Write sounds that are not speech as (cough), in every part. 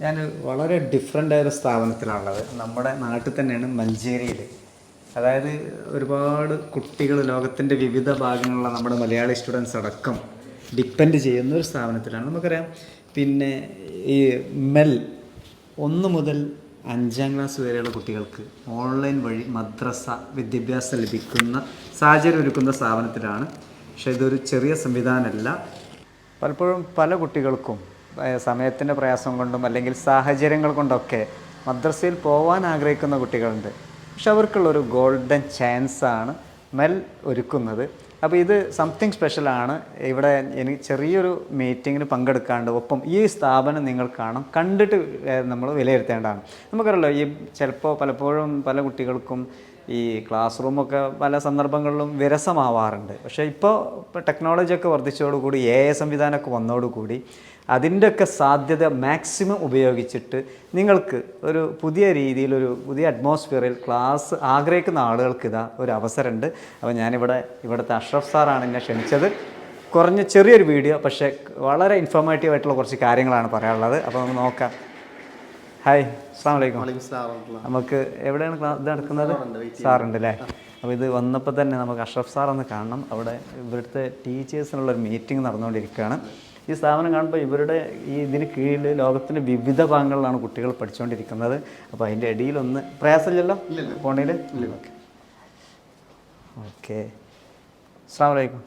ഞാൻ വളരെ ഡിഫറെന്റ് ആയ ഒരു സ്ഥാപനത്തിലാണുള്ളത്. നമ്മുടെ നാട്ടിൽ തന്നെയാണ് മഞ്ചേരിയിൽ അതായത് ഒരുപാട് കുട്ടികൾ ലോകത്തിന്റെ വിവിധ ഭാഗങ്ങളിലുള്ള നമ്മുടെ മലയാളി സ്റ്റുഡൻസ് അടക്കം ഡിപ്പെൻഡ് ചെയ്യുന്ന ഒരു സ്ഥാപനത്തിലാണ്. നമുക്കറിയാം പിന്നെ ഈ മെൽ ഒന്ന് മുതൽ അഞ്ചാം ക്ലാസ് വരെയുള്ള കുട്ടികൾക്ക് ഓൺലൈൻ വഴി മദ്രസ വിദ്യാഭ്യാസം ലഭിക്കുന്ന സാഹചര്യം ഒരുക്കുന്ന സ്ഥാപനത്തിലാണ്. പക്ഷേ ഇതൊരു ചെറിയ സംവിധാനമല്ല. പലപ്പോഴും പല കുട്ടികൾക്കും സമയത്തിന്റെ പ്രയാസം കൊണ്ടും അല്ലെങ്കിൽ സാഹചര്യങ്ങൾ കൊണ്ടൊക്കെ മദ്രസയിൽ പോകാൻ ആഗ്രഹിക്കുന്ന കുട്ടികളുണ്ട്. പക്ഷെ അവർക്കുള്ളൊരു ഗോൾഡൻ ചാൻസാണ് മെൽ ഒരുക്കുന്നത്. അപ്പോൾ ഇത് സംതിങ് സ്പെഷ്യലാണ് ഇവിടെ എനിക്ക് ചെറിയൊരു മീറ്റിങ്ങിന് പങ്കെടുക്കാണ്ട് ഒപ്പം ഈ സ്ഥാപനം നിങ്ങൾ കാണും. കണ്ടിട്ട് നമ്മൾ വിലയിരുത്തേണ്ടതാണ്. നമുക്കറിയാലോ ഈ ചിലപ്പോൾ പലപ്പോഴും പല കുട്ടികൾക്കും ഈ ക്ലാസ് റൂമൊക്കെ പല സന്ദർഭങ്ങളിലും വിരസമാവാറുണ്ട്. പക്ഷേ ഇപ്പോൾ ടെക്നോളജിയൊക്കെ വർദ്ധിച്ചതോടുകൂടി എ ഐ സംവിധാനമൊക്കെ വന്നതോടുകൂടി അതിന്റെയൊക്കെ സാധ്യത മാക്സിമം ഉപയോഗിച്ചിട്ട് നിങ്ങൾക്ക് ഒരു പുതിയ രീതിയിലൊരു പുതിയ അറ്റ്മോസ്ഫിയറിൽ ക്ലാസ് ആഗ്രഹിക്കുന്ന ആളുകൾക്ക് ഇതാ ഒരു അവസരമുണ്ട്. അപ്പോൾ ഞാനിവിടെ ഇവിടുത്തെ അഷ്റഫ് സാറാണ് എന്നെ ക്ഷണിച്ചത്. കുറഞ്ഞ ചെറിയൊരു വീഡിയോ പക്ഷേ വളരെ ഇൻഫോർമേറ്റീവ് ആയിട്ടുള്ള കുറച്ച് കാര്യങ്ങളാണ് പറയാനുള്ളത്. അപ്പോൾ നമുക്ക് നോക്കാം. ഹായ് അസ്സാം വലൈക്കും നമുക്ക് എവിടെയാണ് ക്ലാസ് ഇത് നടക്കുന്നത്? സാറുണ്ട് അല്ലേ അപ്പോൾ ഇത് വന്നപ്പോൾ തന്നെ നമുക്ക് അഷ്റഫ് സാർ ഒന്ന് കാണണം. അവിടെ ഇവിടുത്തെ ടീച്ചേഴ്സിനുള്ള ഒരു മീറ്റിംഗ് നടന്നുകൊണ്ടിരിക്കുകയാണ്. ഈ സ്ഥാപനം കാണുമ്പോൾ ഇവരുടെ ഈ ഇതിന് കീഴിൽ ലോകത്തിന്റെ വിവിധ ഭാഗങ്ങളിലാണ് കുട്ടികൾ പഠിച്ചുകൊണ്ടിരിക്കുന്നത്. അപ്പോൾ അതിന്റെ ഇടയിലൊന്ന് പ്രയാസമില്ലല്ലോ? ഫോണിൽ ഓക്കെ. ഓക്കെ. അസ്സാം വലൈക്കും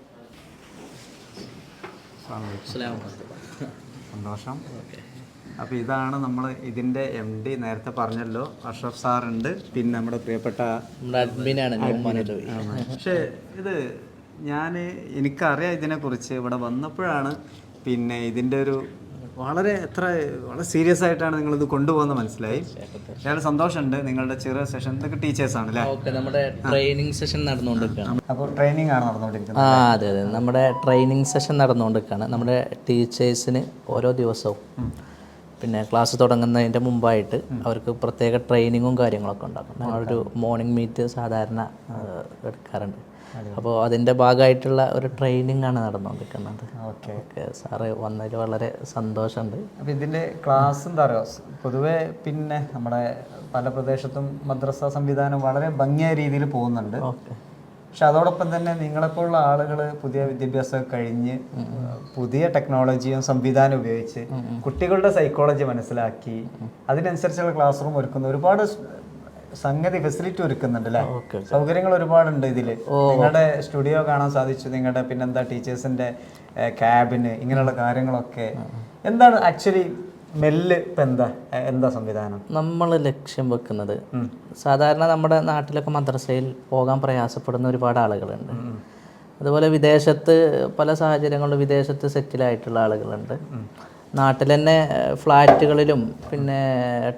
സന്തോഷം. അപ്പോൾ ഇതാണ് നമ്മൾ ഇതിന്റെ എം ഡി നേരത്തെ പറഞ്ഞല്ലോ അഷ്റഫ് സാറുണ്ട് പിന്നെ നമ്മുടെ പ്രിയപ്പെട്ട പക്ഷേ ഇത് ഞാൻ എനിക്കറിയാം ഇതിനെക്കുറിച്ച് ഇവിടെ വന്നപ്പോഴാണ് പിന്നെ ഇതിന്റെ ഒരു വളരെ എത്ര വളരെ സീരിയസ് ആയിട്ടാണ് നിങ്ങൾ ഇത് കൊണ്ടുപോകുന്നത് മനസ്സിലായി. വളരെ സന്തോഷമുണ്ട് നിങ്ങളുടെ ചെറിയ സെഷൻ. ഇതൊക്കെ ടീച്ചേഴ്സാണ് അല്ലേ? ഓക്കെ നമ്മുടെ ട്രെയിനിങ് സെഷൻ നടന്നുകൊണ്ടിരിക്കുകയാണ്. അപ്പോൾ ട്രെയിനിങ് ആണ് നടന്നുകൊണ്ടിരിക്കുന്നത്. ആ അതെ അതെ. നമ്മുടെ ട്രെയിനിങ് സെഷൻ നടന്നുകൊണ്ടിരിക്കുകയാണ്. നമ്മുടെ ടീച്ചേഴ്സിന് ഓരോ ദിവസവും പിന്നെ ക്ലാസ് തുടങ്ങുന്നതിന്റെ മുമ്പായിട്ട് അവർക്ക് പ്രത്യേക ട്രെയിനിങ്ങും കാര്യങ്ങളൊക്കെ ഉണ്ടാക്കും. ഞങ്ങളൊരു മോർണിംഗ് മീറ്റ് സാധാരണ എടുക്കാറുണ്ട്. അപ്പോൾ അതിന്റെ ഭാഗമായിട്ടുള്ള ഒരു ട്രെയിനിങ് ആണ് നടന്നുകൊണ്ടിരിക്കുന്നത്. ഓക്കെ. ഓക്കെ സാറ് വന്നതിൽ വളരെ സന്തോഷമുണ്ട്. അപ്പോൾ ഇതിന്റെ ക്ലാസ് എന്താ പറയുക പൊതുവേ പിന്നെ നമ്മുടെ പല പ്രദേശത്തും മദ്രസ സംവിധാനം വളരെ ഭംഗിയായ രീതിയിൽ പോകുന്നുണ്ട്. ഓക്കെ. പക്ഷെ അതോടൊപ്പം തന്നെ നിങ്ങളെപ്പോലുള്ള ആളുകൾ പുതിയ വിദ്യാഭ്യാസം കഴിഞ്ഞ് പുതിയ ടെക്നോളജിയും സംവിധാനം ഉപയോഗിച്ച് കുട്ടികളുടെ സൈക്കോളജി മനസ്സിലാക്കി അതിനനുസരിച്ചുള്ള ക്ലാസ് റൂം ഒരുക്കുന്ന ഒരുപാട് സംഗതി ഫെസിലിറ്റി ഒരുക്കുന്നുണ്ട് അല്ലേ? സൗകര്യങ്ങൾ ഒരുപാടുണ്ട് ഇതിൽ നിങ്ങളുടെ സ്റ്റുഡിയോ കാണാൻ സാധിച്ചു നിങ്ങളുടെ പിന്നെന്താ ടീച്ചേഴ്സിന്റെ ക്യാബിന് ഇങ്ങനെയുള്ള കാര്യങ്ങളൊക്കെ. എന്താണ് ആക്ച്വലി മെല്ല് ഇപ്പം എന്താ എന്താ സംവിധാനം? നമ്മൾ ലക്ഷ്യം വെക്കുന്നത് സാധാരണ നമ്മുടെ നാട്ടിലൊക്കെ മദ്രസയിൽ പോകാൻ പ്രയാസപ്പെടുന്ന ഒരുപാട് ആളുകളുണ്ട്. അതുപോലെ വിദേശത്ത് പല സാഹചര്യങ്ങളിലും വിദേശത്ത് സെറ്റിലായിട്ടുള്ള ആളുകളുണ്ട്. നാട്ടിൽ തന്നെ ഫ്ലാറ്റുകളിലും പിന്നെ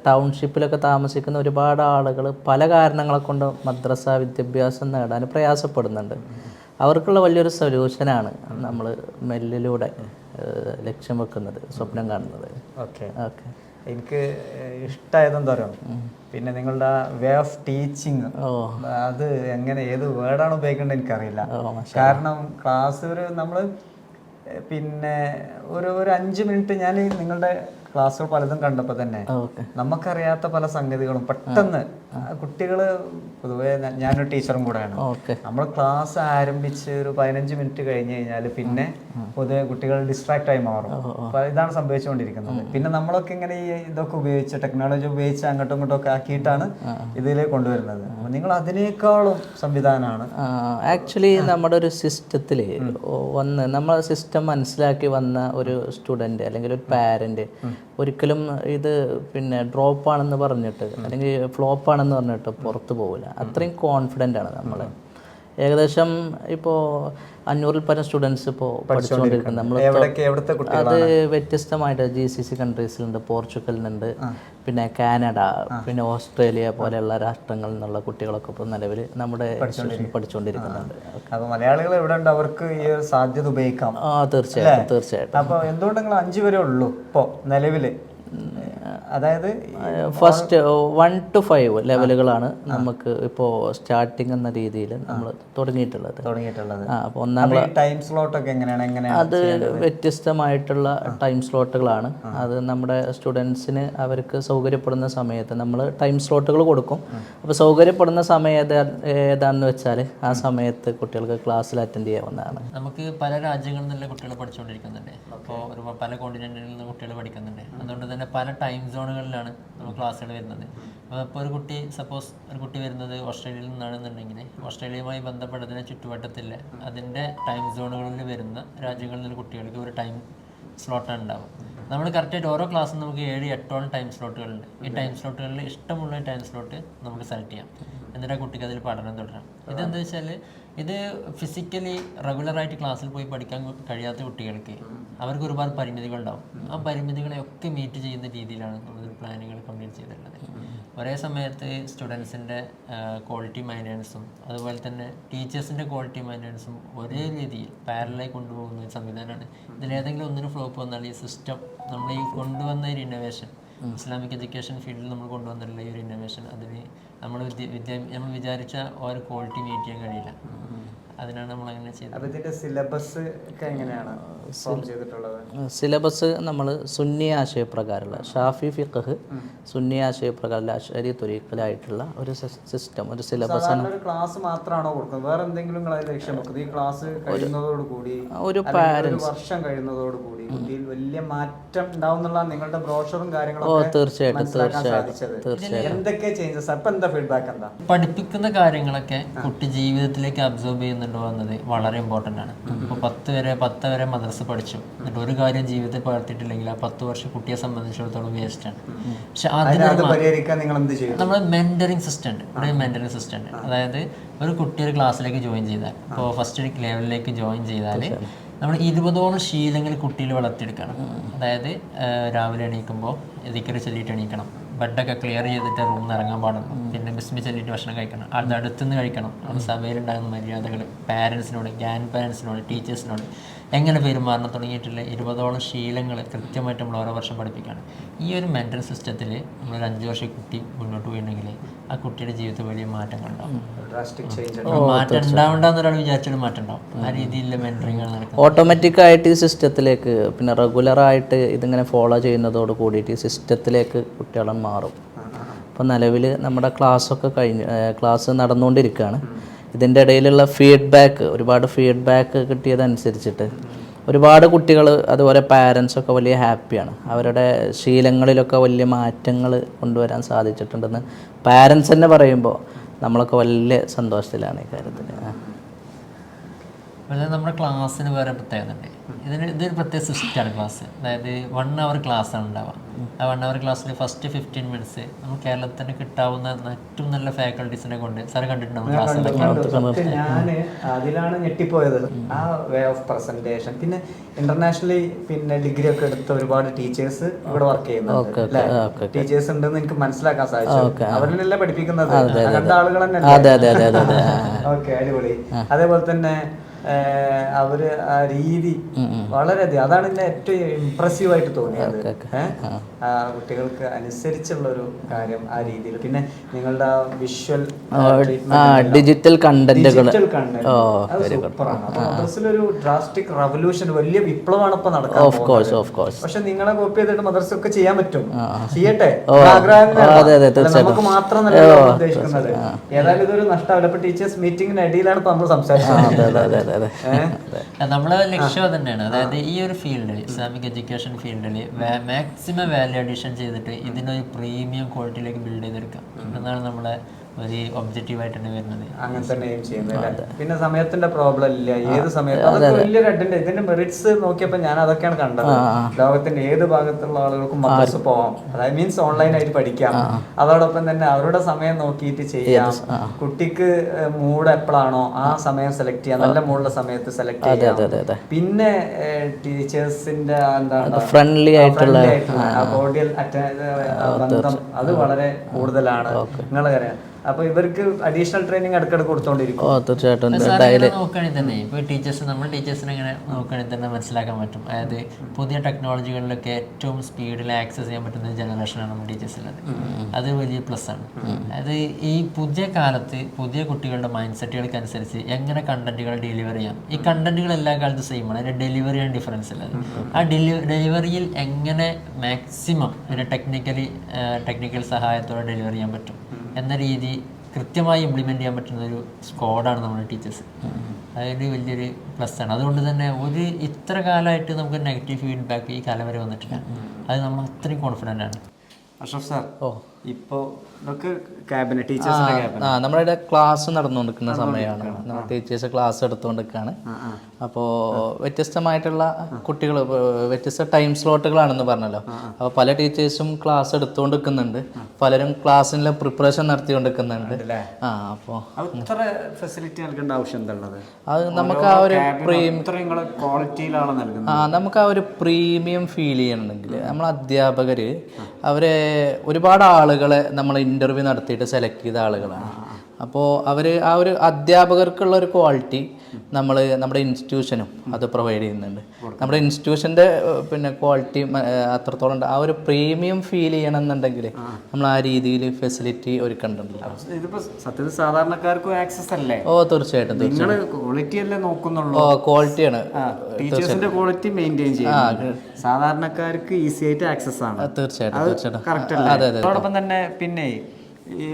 ടൗൺഷിപ്പിലൊക്കെ താമസിക്കുന്ന ഒരുപാട് ആളുകൾ പല കാരണങ്ങളെ കൊണ്ട് മദ്രസ വിദ്യാഭ്യാസം നേടാൻ പ്രയാസപ്പെടുന്നുണ്ട്. അവർക്കുള്ള വലിയൊരു സൊല്യൂഷനാണ് നമ്മൾ മെല്ലിലൂടെ ലക്ഷ്യം വെക്കുന്നത് സ്വപ്നം കാണുന്നത്. ഓക്കെ. ഓക്കെ. എനിക്ക് ഇഷ്ടമായത് എന്താ പറയുക പിന്നെ നിങ്ങളുടെ വേ ഓഫ് ടീച്ചിങ്. അത് എങ്ങനെ ഏത് വേർഡാണ് ഉപയോഗിക്കേണ്ടത് എനിക്കറിയില്ല. കാരണം ക്ലാസ് ഒരു നമ്മൾ പിന്നെ ഒരു ഒരു അഞ്ച് മിനിറ്റ് ഞാൻ നിങ്ങളുടെ ക്ലാസ്സുകൾ പലതും കണ്ടപ്പോൾ തന്നെ നമുക്കറിയാത്ത പല സംഗതികളും പെട്ടെന്ന് കുട്ടികൾ പൊതുവെ ഞാനൊരു ടീച്ചറും കൂടെയാണ്. നമ്മൾ ക്ലാസ് ആരംഭിച്ച് ഒരു പതിനഞ്ച് മിനിറ്റ് കഴിഞ്ഞ് കഴിഞ്ഞാൽ പിന്നെ പൊതുവെ കുട്ടികൾ ഡിസ്ട്രാക്ട് ആയി മാറും. ഇതാണ് സംഭവിച്ചുകൊണ്ടിരിക്കുന്നത്. പിന്നെ നമ്മളൊക്കെ ഇങ്ങനെ ഈ ഇതൊക്കെ ഉപയോഗിച്ച് ടെക്നോളജി ഉപയോഗിച്ച് അങ്ങോട്ടും ഇങ്ങോട്ടും ഒക്കെ ആക്കിയിട്ടാണ് ഇതിലേക്ക് കൊണ്ടുവരുന്നത്. നിങ്ങൾ അതിനേക്കാളും സംവിധാനമാണ്. ആക്ച്വലി നമ്മുടെ ഒരു സിസ്റ്റത്തിൽ വന്ന് നമ്മൾ സിസ്റ്റം മനസ്സിലാക്കി വന്ന ഒരു സ്റ്റുഡന്റ് അല്ലെങ്കിൽ ഒരു പാരന്റ് ഒരിക്കലും ഇത് പിന്നെ ഡ്രോപ്പ് ആണെന്ന് പറഞ്ഞിട്ട് അല്ലെങ്കിൽ ഫ്ലോപ്പ് ആണെന്ന് പറഞ്ഞിട്ട് പുറത്തു പോകില്ല അത്രയും കോൺഫിഡന്റ് ആണ് നമ്മൾ ഏകദേശം ഇപ്പോൾ അഞ്ഞൂറിൽ പരം സ്റ്റുഡൻസ് ഇപ്പോൾ പഠിച്ചുകൊണ്ടിരിക്കുന്നത് നമ്മൾ അത് വ്യത്യസ്തമായിട്ട് ജി സി സി കൺട്രീസിലുണ്ട് പോർച്ചുഗലിനുണ്ട് പിന്നെ കാനഡ പിന്നെ ഓസ്ട്രേലിയ പോലെയുള്ള രാഷ്ട്രങ്ങളിൽ നിന്നുള്ള കുട്ടികളൊക്കെ ഇപ്പോൾ നിലവിൽ നമ്മുടെ പഠിച്ചുകൊണ്ടിരിക്കുന്നുണ്ട്. മലയാളികൾ എവിടെ ഉണ്ട് അവർക്ക് ഈ സാധ്യത ഉപയോഗിക്കാം. ആ തീർച്ചയായിട്ടും തീർച്ചയായിട്ടും. അപ്പോൾ എന്തുകൊണ്ട് നിങ്ങൾ അഞ്ചു വരെ ഉള്ളൂ ഇപ്പോൾ നിലവിൽ? അതായത് ഫസ്റ്റ് വൺ ടു ഫൈവ് ലെവലുകളാണ് നമുക്ക് ഇപ്പോൾ സ്റ്റാർട്ടിംഗ് എന്ന രീതിയിൽ നമ്മൾ തുടങ്ങിയിട്ടുള്ളത്. തുടങ്ങിയിട്ടുള്ളത്. ആ അപ്പോൾ ഒന്നാം ടൈം സ്ലോട്ട് ഒക്കെ എങ്ങനെയാണ്? എങ്ങനെയാണ് അത് വ്യത്യസ്തമായിട്ടുള്ള ടൈം സ്ലോട്ടുകളാണ് അത് നമ്മുടെ സ്റ്റുഡൻസിന് അവർക്ക് സൗകര്യപ്പെടുന്ന സമയത്ത് നമ്മൾ ടൈം സ്ലോട്ടുകൾ കൊടുക്കും. അപ്പോൾ സൗകര്യപ്പെടുന്ന സമയം ഏതാ ഏതാണെന്ന് വെച്ചാൽ ആ സമയത്ത് കുട്ടികൾക്ക് ക്ലാസ്സിൽ അറ്റൻഡ് ചെയ്യാവുന്നതാണ്. നമുക്ക് പല രാജ്യങ്ങളിൽ നിന്നുള്ള കുട്ടികൾ പഠിച്ചുകൊണ്ടിരിക്കുന്നുണ്ട് അപ്പോൾ ഒരു പല കോണ്ടിനെന്റിൽ നിന്ന് കുട്ടികൾ പഠിക്കുന്നുണ്ട്. അതുകൊണ്ട് തന്നെ പല ടൈം സോണുകളിലാണ് നമ്മൾ ക്ലാസ്സുകൾ വരുന്നത്. അപ്പോൾ ഒരു കുട്ടി സപ്പോസ് ഒരു കുട്ടി വരുന്നത് ഓസ്ട്രേലിയയിൽ നിന്നാണെന്നുണ്ടെങ്കിൽ ഓസ്ട്രേലിയയുമായി ബന്ധപ്പെട്ടതിന് ചുറ്റുവട്ടത്തില്ല അതിന്റെ ടൈം സോണുകളിൽ വരുന്ന രാജ്യങ്ങളിൽ നിന്ന് കുട്ടികൾക്ക് ഒരു ടൈം സ്ലോട്ടാണ് ഉണ്ടാവും. നമ്മൾ കറക്റ്റായിട്ട് ഓരോ ക്ലാസ്സും നമുക്ക് ഏഴ് എട്ടോളം ടൈം സ്ലോട്ടുകളുണ്ട് ഈ ടൈം സ്ലോട്ടുകളിൽ ഇഷ്ടമുള്ള ടൈം സ്ലോട്ട് നമുക്ക് സെലക്ട് ചെയ്യാം. എന്നിട്ട് ആ കുട്ടിക്ക് അതിൽ പഠനം തുടരാം. ഇതെന്താ വെച്ചാൽ ഇത് ഫിസിക്കലി റെഗുലറായിട്ട് ക്ലാസ്സിൽ പോയി പഠിക്കാൻ കഴിയാത്ത കുട്ടികൾക്ക് അവർക്ക് ഒരുപാട് പരിമിതികൾ ഉണ്ടാവും ആ പരിമിതികളെ ഒക്കെ മീറ്റ് ചെയ്യുന്ന രീതിയിലാണ് നമ്മൾ പ്ലാനുകൾ കംപ്ലീറ്റ് ചെയ്തിട്ടുള്ളത്. ഒരേ സമയത്ത് സ്റ്റുഡൻസിന്റെ ക്വാളിറ്റി മൈനേഴ്സും അതുപോലെ തന്നെ ടീച്ചേഴ്സിന്റെ ക്വാളിറ്റി മൈനേഴ്സും ഒരേ രീതിയിൽ പാരലായി കൊണ്ടുപോകുന്ന ഒരു സംവിധാനമാണ്. ഇതിലേതെങ്കിലും ഒന്നിന് ഫ്ലോപ്പ് വന്നാൽ ഈ സിസ്റ്റം നമ്മൾ ഈ കൊണ്ടുവന്ന ഒരു ഇന്നോവേഷൻ ഇസ്ലാമിക് എഡ്യൂക്കേഷൻ ഫീൽഡിൽ നമ്മൾ കൊണ്ടുവന്നിട്ടുള്ള ഈ ഒരു ഇന്നോവേഷൻ അതിന് നമ്മൾ വിദ്യ നമ്മൾ വിചാരിച്ച ഒരു ക്വാളിറ്റി മീറ്റ് ചെയ്യാൻ കഴിയില്ല. അതിനാണ് നമ്മൾ അങ്ങനെ ചെയ്തത്. അപ്പൊ ഇതിന്റെ സിലബസ് ഒക്കെ എങ്ങനെയാണ്? സിലബസ് നമ്മൾ സുന്നി ആശയപ്രകാരമുള്ള ഷാഫി ഫിഖ് സുന്നി ആശയപ്രകാരമുള്ള അഷരി തുരീക്കലായിട്ടുള്ള ഒരു സിസ്റ്റം ഒരു സിലബസ് ആണ്. ഒരു ക്ലാസ് മാത്രമാണോ കൊടുക്കുന്നത്? വേറെ എന്തെങ്കിലും ലക്ഷ്യം വെക്കുന്നത്? ഈ ക്ലാസ് കഴിയുന്നതോടുകൂടി ഒരു ഒരു വർഷം കഴിയുന്നതോടുകൂടി കുട്ടിയിൽ വലിയ മാറ്റം ഉണ്ടാവും എന്നുള്ള നിങ്ങളുടെ ബ്രോഷറും കാര്യങ്ങളൊക്കെ തീർച്ചയായിട്ടും, തീർച്ചയായിട്ടും സാധിച്ചത്. എന്തൊക്കെ ചേഞ്ചസ് അപ്പൊ എന്താ ഫീഡ്ബാക്ക് എന്താ? പഠിപ്പിക്കുന്ന കാര്യങ്ങളൊക്കെ കുട്ടി ജീവിതത്തിലേക്ക് അബ്സോർബ് ചെയ്യുന്നുണ്ടോ എന്നത് വളരെ ഇമ്പോർട്ടന്റ് ആണ്. ഇപ്പോൾ പത്ത് വരെ പത്ത് വരെ മദ്രസ പഠിച്ചു. എന്നിട്ട് ഒരു കാര്യം ജീവിതത്തിൽ പകർത്തിയിട്ടില്ലെങ്കിൽ ആ പത്ത് വർഷം കുട്ടിയെ സംബന്ധിച്ചിടത്തോളം വേസ്റ്റ് ആണ്. പക്ഷെ അതിന് നമ്മൾ മെന്ററിങ് സിസ്റ്റം ഉണ്ട്. ഇവിടെ മെന്ററിങ് സിസ്റ്റം ഉണ്ട്. അതായത് ഒരു കുട്ടി ഒരു ക്ലാസ്സിലേക്ക് ജോയിൻ ചെയ്താൽ ഇപ്പോൾ ഫസ്റ്റ് ലെവലിലേക്ക് ജോയിൻ ചെയ്താൽ നമ്മൾ ഇരുപതോളം ശീലങ്ങൾ കുട്ടിയിൽ വളർത്തിയെടുക്കണം. അതായത് രാവിലെ എണീക്കുമ്പോൾ ദിക്കറി ചൊല്ലിയിട്ട് എണീക്കണം. ബെഡൊക്കെ ക്ലിയർ ചെയ്തിട്ട് റൂമിൽ നിന്ന് ഇറങ്ങാൻ പാടുള്ളൂ പിന്നെ ബിസ്മി ചൊല്ലിയിട്ട് ഭക്ഷണം കഴിക്കണം. അടുത്തുനിന്ന് കഴിക്കണം. അത് സഭയിലുണ്ടാകുന്ന മര്യാദകൾ പാരൻസിനോട് ഗ്രാൻഡ് പാരൻസിനോട് ടീച്ചേഴ്സിനോട് എങ്ങനെ പെരുമാറണം തുടങ്ങിയിട്ടുള്ള ഇരുപതോളം ശീലങ്ങൾ കൃത്യമായിട്ട് നമ്മൾ ഓരോ വർഷം പഠിപ്പിക്കുകയാണ്. ഈ ഒരു മെന്റൽ സിസ്റ്റത്തിൽ നമ്മളൊരു അഞ്ച് വർഷം കുട്ടി മുന്നോട്ട് പോയിട്ടുണ്ടെങ്കിൽ ആ കുട്ടിയുടെ ജീവിതത്തിൽ വലിയ മാറ്റങ്ങൾ ഉണ്ടാവും. ഡ്രാസ്റ്റിക് ചേഞ്ച് അപ്പോൾ മാറ്റം ഉണ്ടാവണ്ടെന്ന് ഒരാൾ വിചാരിച്ചാലും മാറ്റം ഉണ്ടാവും. ആ രീതിയിലുള്ള മെന്ററിങ് ആണ് നടക്കുന്നത്. ഓട്ടോമാറ്റിക്കായിട്ട് ഈ സിസ്റ്റത്തിലേക്ക് പിന്നെ റെഗുലറായിട്ട് ഇതിങ്ങനെ ഫോളോ ചെയ്യുന്നതോട് കൂടിയിട്ട് ഈ സിസ്റ്റത്തിലേക്ക് കുട്ടികളെ മാറും. അപ്പോൾ നിലവിൽ നമ്മുടെ ക്ലാസ്സൊക്കെ കഴിഞ്ഞ് ക്ലാസ് നടന്നുകൊണ്ടിരിക്കുകയാണ്. ഇതിന്റെ ഇടയിലുള്ള ഫീഡ്ബാക്ക് ഒരുപാട് ഫീഡ്ബാക്ക് കിട്ടിയതനുസരിച്ചിട്ട് ഒരുപാട് കുട്ടികൾ അതുപോലെ പാരൻസൊക്കെ വലിയ ഹാപ്പിയാണ് അവരുടെ ശീലങ്ങളിലൊക്കെ വലിയ മാറ്റങ്ങൾ കൊണ്ടുവരാൻ സാധിച്ചിട്ടുണ്ടെന്ന് പാരൻസ് തന്നെ പറയുമ്പോൾ നമ്മളൊക്കെ വലിയ സന്തോഷത്തിലാണ് ഈ കാര്യത്തിൽ നമ്മുടെ ക്ലാസ്സിന് വേറെ പ്രത്യേകത ഉണ്ട്? ഇതിന് ഇതൊരു പ്രത്യേക സിസ്റ്റാണ് ക്ലാസ് അതായത് വൺ അവർ ക്ലാസ് ആണ് ഉണ്ടാവുക. ആ വൺ അവർ ക്ലാസ്സിൽ ഫസ്റ്റ് ഫിഫ്റ്റീൻ മിനിറ്റ്സ് നമ്മൾ കേരളത്തിന് കിട്ടാവുന്ന ഏറ്റവും നല്ല ഫാക്കൾട്ടീസിനെ കൊണ്ട് സാറ് കണ്ടിട്ടുണ്ടാവും ഞാൻ അതിലാണ് ഞെട്ടിപ്പോയത്. ആ വേ ഓഫ് പ്രസന്റേഷൻ പിന്നെ ഇന്റർനാഷണലി പിന്നെ ഡിഗ്രി ഒക്കെ എടുത്ത ഒരുപാട് ടീച്ചേഴ്സ് ഇവിടെ വർക്ക് ചെയ്യുന്നുണ്ട്. ടീച്ചേഴ്സ് ഉണ്ടെന്ന് എനിക്ക് മനസ്സിലാക്കാൻ സാധിച്ചു. അവരിലല്ലേ പഠിപ്പിക്കുന്നത്? കണ്ട ആളുകൾ തന്നെ അതെ. അതെ അതെ അതെ അതെ (laughs) ഓക്കെ അടിപൊളി. അതേപോലെ തന്നെ അവർ ആ രീതി വളരെയധികം അതാണ് എന്നെ ഏറ്റവും ഇംപ്രസീവ് ആയിട്ട് തോന്നിയത്. ആ. കുട്ടികൾക്ക് അനുസരിച്ചുള്ള ഒരു കാര്യം ആ രീതിയിൽ. പിന്നെ നിങ്ങളുടെ വിഷ്വൽ ആ ഡിജിറ്റൽ കണ്ടന്റുകൾ ഡിജിറ്റൽ കണ്ടന്റ് അത് സൂപ്പറാണ് മദ്രസിലൊരു ഡ്രാസ്റ്റിക് റവല്യൂഷൻ വലിയ വിപ്ലവമാണ് ഇപ്പൊ നടക്കുന്നത് പക്ഷെ നിങ്ങളെ കോപ്പി ചെയ്തിട്ട് മദ്രസ ഒക്കെ ചെയ്യാൻ പറ്റും. ചെയ്യട്ടെ? ആഗ്രഹം നമുക്ക് മാത്രം ഉദ്ദേശിക്കുന്നത്. ഏതായാലും ഇതൊരു നഷ്ടമല്ല ഇപ്പൊ ടീച്ചേഴ്സ് മീറ്റിംഗിന് ഇടയിലാണ് ഇപ്പൊ നമ്മൾ സംസാരിച്ചത് നമ്മളെ ലക്ഷ്യം അത് തന്നെയാണ് അതായത് ഈ ഒരു ഫീൽഡിൽ ഇസ്ലാമിക് എഡ്യൂക്കേഷൻ ഫീൽഡിൽ മാക്സിമം വാല്യൂ അഡീഷൻ ചെയ്തിട്ട് ഇതിനൊരു പ്രീമിയം ക്വാളിറ്റിയിലേക്ക് ബിൽഡ് ചെയ്തെടുക്കാം എന്നാണ് നമ്മളെ ഒരു ഒബ്ജക്റ്റീവായിട്ട് തന്നെ വരുന്നത്. അങ്ങനെ തന്നെ ചെയ്യുന്നത് പിന്നെ സമയത്തിന്റെ പ്രോബ്ലം ഇല്ല. ഏത് സമയത്ത്? അതൊക്കെ വലിയൊരു അഡ്വന്റ് ഇതിന്റെ മെറിറ്റ്സ് നോക്കിയപ്പോ ഞാൻ അതൊക്കെയാണ് കണ്ടത്. ലോകത്തിന്റെ ഏത് ഭാഗത്തുള്ള ആളുകൾക്കും മദ്രസ പോവാം. അതായത് മീൻസ് ഓൺലൈനായിട്ട് പഠിക്കാം. അതോടൊപ്പം തന്നെ അവരുടെ സമയം നോക്കിയിട്ട് ചെയ്യാം. കുട്ടിക്ക് മൂഡ് എപ്പോഴാണോ ആ സമയം സെലക്ട് ചെയ്യാം. നല്ല മൂഡുള്ള സമയത്ത് സെലക്ട് ചെയ്യാം. പിന്നെ ടീച്ചേഴ്സിന്റെ എന്താണ് friendly ആയിട്ടുള്ള atta- ബന്ധം അത് വളരെ കൂടുതലാണ്. നിങ്ങൾ അപ്പൊ ഇവർക്ക് അഡീഷണൽ ട്രെയിനിങ് ഇടക്കിടക്ക് കൊടുത്തോണ്ടിരിക്കും. ഓ തീർച്ചയായിട്ടും. ഇങ്ങനെ നോക്കുകയാണെങ്കിൽ തന്നെ ഇപ്പോൾ ടീച്ചേഴ്സ് നമ്മൾ ടീച്ചേഴ്സിനെ ഇങ്ങനെ നോക്കുകയാണെങ്കിൽ തന്നെ മനസ്സിലാക്കാൻ പറ്റും. അതായത് പുതിയ ടെക്നോളജികളിലൊക്കെ ഏറ്റവും സ്പീഡിൽ ആക്സസ് ചെയ്യാൻ പറ്റുന്ന ജനറേഷനാണ് നമ്മുടെ ടീച്ചേഴ്സ് ഉള്ളത് അത് വലിയ പ്ലസ് ആണ്. അതായത് ഈ പുതിയ കാലത്ത് പുതിയ കുട്ടികളുടെ മൈൻഡ് സെറ്റുകൾക്ക് അനുസരിച്ച് എങ്ങനെ കണ്ടന്റുകൾ ഡെലിവർ ചെയ്യാം? ഈ കണ്ടന്റുകൾ എല്ലാ കാലത്തും സെയിം ആണ്. അതിന്റെ ഡെലിവറിയാണ് ഡിഫറൻസ് ഉള്ളത്. ആ ഡെലി ഡെലിവറിയിൽ എങ്ങനെ മാക്സിമം അതിന്റെ ടെക്നിക്കലി ടെക്നിക്കൽ സഹായത്തോടെ ഡെലിവർ ചെയ്യാൻ പറ്റും? എന്ന രീതി കൃത്യമായി ഇംപ്ലിമെന്റ് ചെയ്യാൻ പറ്റുന്ന ഒരു സ്ക്വാഡാണ് നമ്മുടെ ടീച്ചേഴ്സ് അതൊരു വലിയൊരു പ്ലസ് ആണ്. അതുകൊണ്ട് തന്നെ ഒരു ഇത്ര കാലമായിട്ട് നമുക്ക് നെഗറ്റീവ് ഫീഡ്ബാക്ക് ഈ കാലം വരെ വന്നിട്ടില്ല. അത് നമ്മൾ അത്രയും കോൺഫിഡന്റ് ആണ്. അഷ്റഫ് സാർ ഓ. ഇപ്പോ ഇതൊക്കെ ക്യാബിന് ടീച്ചേഴ്സിന്റെ ക്യാബിന് ആ ക്ലാസ് നടന്നുകൊണ്ടിരിക്കുന്ന സമയമാണ്. നമ്മൾ ടീച്ചേഴ്സ് ക്ലാസ് എടുത്തുകൊണ്ടിരിക്കുകയാണ്. അപ്പോൾ വ്യത്യസ്തമായിട്ടുള്ള കുട്ടികൾ വ്യത്യസ്ത ടൈം സ്ലോട്ടുകളാണെന്ന് പറഞ്ഞല്ലോ. അപ്പോൾ പല ടീച്ചേഴ്സും ക്ലാസ് എടുത്തുകൊണ്ടിരിക്കുന്നുണ്ട്. പലരും ക്ലാസ്സിനുള്ള പ്രിപ്പറേഷൻ നടത്തിക്കൊണ്ടിരിക്കുന്നുണ്ട്. ആ അപ്പോൾ ഫെസിലിറ്റി നൽകേണ്ട ആവശ്യം അത് നമുക്ക് ആ ഒരു ക്വാളിറ്റിയിലാണ് നൽകുന്നത്. ആ നമുക്ക് ആ ഒരു പ്രീമിയം ഫീൽ ചെയ്യണമെങ്കിൽ നമ്മൾ അധ്യാപകർ അവരെ ഒരുപാട് ആളുകളെ നമ്മൾ ഇന്റർവ്യൂ നടത്തിയിട്ട് സെലക്ട് ചെയ്ത ആളുകളാണ്. അപ്പോൾ അവർ ആ ഒരു അധ്യാപകർക്കുള്ള ഒരു ക്വാളിറ്റി നമ്മൾ നമ്മുടെ ഇൻസ്റ്റിറ്റ്യൂഷനും അത് പ്രൊവൈഡ് ചെയ്യുന്നുണ്ട്. നമ്മുടെ ഇൻസ്റ്റിറ്റ്യൂഷന്റെ പിന്നെ ക്വാളിറ്റി അത്രത്തോളം ഉണ്ട്. ആ ഒരു പ്രീമിയം ഫീൽ ചെയ്യണം എന്നുണ്ടെങ്കിൽ നമ്മൾ ആ രീതിയിൽ ഫെസിലിറ്റി ഒരുക്കണ്ടല്ലോ. ഇതിപ്പോ സത്യത്തിൽ സാധാരണക്കാർക്കും ആക്സസ് അല്ലേ? ഓ തീർച്ചയായിട്ടും ക്വാളിറ്റി അല്ലേ നോക്കുന്നുള്ളൂ? ഓ ക്വാളിറ്റിയാണ് ടീച്ചേഴ്സിന്റെ ക്വാളിറ്റി മെയിന്റെയിൻ ചെയ്യും സാധാരണക്കാർക്ക് ഈസി ആയിട്ട് ആക്സസ് ആണ്. തീർച്ചയായിട്ടും തീർച്ചയായിട്ടും. കറക്റ്റ് അല്ലേ? അതോടൊപ്പം തന്നെ പിന്നെ ഈ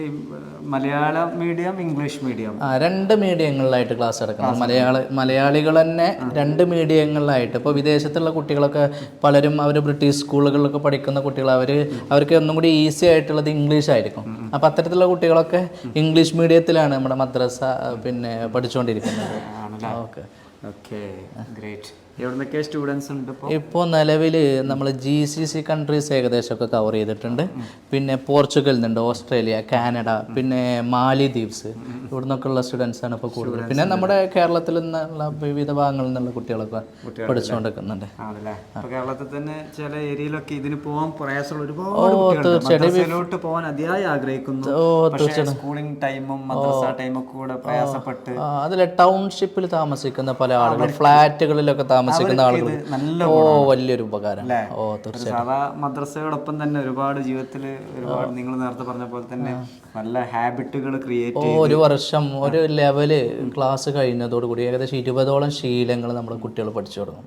മലയാളം മീഡിയം ഇംഗ്ലീഷ് മീഡിയം ആ രണ്ട് മീഡിയങ്ങളിലായിട്ട് ക്ലാസ് എടുക്കണം. മലയാള മലയാളികൾ തന്നെ രണ്ട് മീഡിയങ്ങളിലായിട്ട് ഇപ്പോൾ വിദേശത്തുള്ള കുട്ടികളൊക്കെ പലരും അവർ ബ്രിട്ടീഷ് സ്കൂളുകളിലൊക്കെ പഠിക്കുന്ന കുട്ടികൾ അവർ അവർക്ക് ഒന്നും കൂടി ഈസി ആയിട്ടുള്ളത് ഇംഗ്ലീഷ് ആയിരിക്കും. അപ്പോൾ അത്തരത്തിലുള്ള കുട്ടികളൊക്കെ ഇംഗ്ലീഷ് മീഡിയത്തിലാണ് നമ്മുടെ മദ്രസ പിന്നെ പഠിച്ചുകൊണ്ടിരിക്കുന്നത് ഓക്കെ. ഓക്കെ ഗ്രേറ്റ് എവിടുന്നൊക്കെ സ്റ്റുഡൻസ് ഉണ്ട് ഇപ്പോൾ നിലവിൽ നമ്മൾ ജി സി സി കൺട്രീസ് ഏകദേശമൊക്കെ കവർ ചെയ്തിട്ടുണ്ട്. പിന്നെ പോർച്ചുഗലിൽ നിന്നുണ്ട് ഓസ്ട്രേലിയ കാനഡ പിന്നെ മാലിദ്വീപ്സ് ഇവിടുന്നൊക്കെ ഉള്ള സ്റ്റുഡൻസ് ആണ് ഇപ്പോൾ കൂടുതൽ പിന്നെ നമ്മുടെ കേരളത്തിൽ നിന്നുള്ള വിവിധ ഭാഗങ്ങളിൽ നിന്നുള്ള കുട്ടികളൊക്കെ പഠിച്ചുകൊണ്ടിരിക്കുന്നുണ്ട്. കേരളത്തിൽ തന്നെ ചില ഏരിയയിലൊക്കെ ഇതിന് പോകാൻ പ്രയാസമുള്ള ഒരുപാട് പോകാൻ അതിയായി ആഗ്രഹിക്കുന്നു. സ്കൂളിംഗ് ടൈമും മദ്രസ ടൈമും കൂടെ പ്രയാസപ്പെട്ട് അതിലെ ടൗൺഷിപ്പിൽ താമസിക്കുന്ന പല ആളുകൾ ഫ്ലാറ്റുകളിലൊക്കെ താമസിക്കുന്ന ആളുകൾ ഇത് നല്ല ഓ വലിയൊരു ഉപകാരം ഓ തീർച്ചയായിട്ടും. സാധാ മദ്രസയോടൊപ്പം തന്നെ ഒരുപാട് ജീവിതത്തിൽ ഒരുപാട് നിങ്ങൾ നേരത്തെ പറഞ്ഞ പോലെ തന്നെ നല്ല ഹാബിറ്റുകൾ ക്രിയേറ്റ് ഓ, ഒരു വർഷം ഒരു ലെവൽ ക്ലാസ് കഴിഞ്ഞതോടുകൂടി ഏകദേശം ഇരുപതോളം ശീലങ്ങൾ നമ്മുടെ കുട്ടികൾ പഠിച്ചു തുടങ്ങും.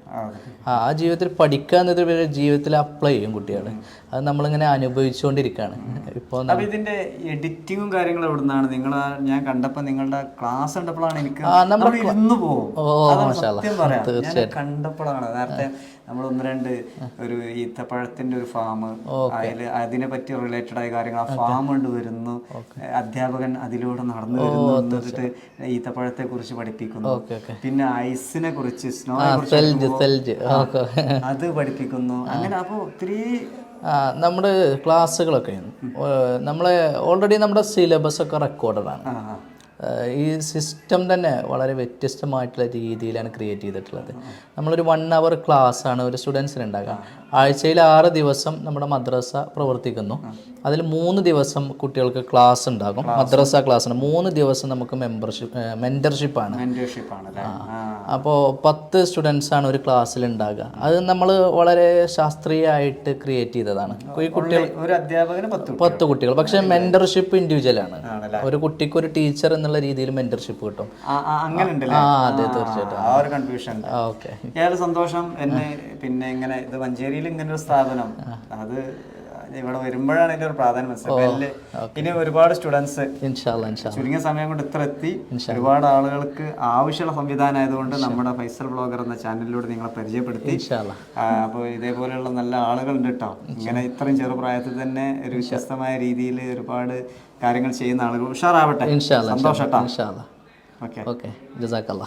ആ ജീവിതത്തിൽ പഠിക്കുക എന്നത് ജീവിതത്തിൽ അപ്ലൈ ചെയ്യും കുട്ടികൾ അത് നമ്മളിങ്ങനെ അനുഭവിച്ചുകൊണ്ടിരിക്കുകയാണ്. ഇപ്പോൾ ഇതിന്റെ എഡിറ്റിങ്ങും കാര്യങ്ങളും എവിടെ നിന്നാണ് നിങ്ങൾ ഞാൻ കണ്ടപ്പോൾ നിങ്ങളുടെ ക്ലാസ് കണ്ടപ്പോഴാണ് എനിക്ക് നമ്മൾ ഇരുന്ന് പോകും. ഓ മാഷാ ഞാൻ കണ്ടപ്പോഴാണ് നേരത്തെ നമ്മൾ ഒന്ന് രണ്ട് ഒരു ഈത്തപ്പഴത്തിന്റെ ഒരു ഫാം അതിൽ അതിനെ പറ്റി റിലേറ്റഡ് ആയ കാര്യങ്ങൾ ആ ഫാം കൊണ്ട് വരുന്നു. അധ്യാപകൻ അതിലൂടെ നടന്നു വരുന്നു എന്നിട്ട് ഈത്തപ്പഴത്തെ കുറിച്ച് പഠിപ്പിക്കുന്നു. പിന്നെ ഐസിനെ കുറിച്ച് സ്നോ കുറിച്ച് അത് പഠിപ്പിക്കുന്നു. അങ്ങനെ അപ്പൊ ഒത്തിരി ആ നമ്മുടെ ക്ലാസ്സുകളൊക്കെ നമ്മളെ ഓൾറെഡി നമ്മുടെ സിലബസ് ഒക്കെ റെക്കോർഡാണ് ആ, ആ. ഈ സിസ്റ്റം തന്നെ വളരെ വ്യത്യസ്തമായിട്ടുള്ള രീതിയിലാണ് ക്രിയേറ്റ് ചെയ്തിട്ടുള്ളത്. നമ്മളൊരു വൺ അവർ ക്ലാസ് ആണ് ഒരു സ്റ്റുഡൻസിന് ഉണ്ടാകുക ആഴ്ചയിൽ ആറ് ദിവസം നമ്മുടെ മദ്രസ പ്രവർത്തിക്കുന്നു. അതിൽ മൂന്ന് ദിവസം കുട്ടികൾക്ക് ക്ലാസ് ഉണ്ടാകും. മദ്രസ ക്ലാസ് ഉണ്ട് മൂന്ന് ദിവസം നമുക്ക് മെമ്പർഷിപ്പ് മെന്റർഷിപ്പാണ് മെന്റർഷിപ്പ് ആണ്. ആ. അപ്പോൾ പത്ത് സ്റ്റുഡൻസ് ആണ് ഒരു ക്ലാസ്സിൽ ഉണ്ടാകുക. അത് നമ്മൾ വളരെ ശാസ്ത്രീയമായിട്ട് ക്രിയേറ്റ് ചെയ്തതാണ്. ഈ കുട്ടികൾ പത്ത് കുട്ടികൾ. പക്ഷേ മെന്റർഷിപ്പ് ഇൻഡിവിജ്വൽ ആണ്. ആണല്ലേ? ഒരു കുട്ടിക്ക് ഒരു ടീച്ചർ എന്നുള്ള രീതിയിൽ മെന്റർഷിപ്പ് കിട്ടും. അങ്ങനെ ആ അതെ തീർച്ചയായിട്ടും. ആ ഒരു കൺഫ്യൂഷൻ ഓക്കെ. ഏറെ സന്തോഷം എന്നെ പിന്നെ ഇങ്ങനെ ഇത് മഞ്ചേരിയിൽ ഇങ്ങനെ ഒരു സ്ഥാപനം അത് ഇവിടെ വരുമ്പോഴാണ് ഇതിന്റെ ഒരു പ്രാധാന്യം മനസ്സിലാക്കുക ഇനി ഒരുപാട് സ്റ്റുഡൻസ് ചുരുങ്ങിയ സമയം കൊണ്ട് ഇത്ര എത്തി. ഒരുപാട് ആളുകൾക്ക് ആവശ്യമുള്ള സംവിധാനം ആയതുകൊണ്ട് നമ്മുടെ ഫൈസൽ ബ്ലോഗർ എന്ന ചാനലിലൂടെ നിങ്ങളെ പരിചയപ്പെടുത്തി. അപ്പോൾ ഇതേപോലെയുള്ള നല്ല ആളുകളുണ്ട് കേട്ടോ. ഇങ്ങനെ ഇത്രയും ചെറുപ്രായത്തിൽ തന്നെ ഒരു വിശ്വസ്തമായ രീതിയിൽ ഒരുപാട് കാര്യങ്ങൾ ചെയ്യുന്ന ആളുകൾ. ഉഷാറാവട്ടെ. സന്തോഷം ഓക്കെ. ഓക്കെ. ജസാക്കല്ല.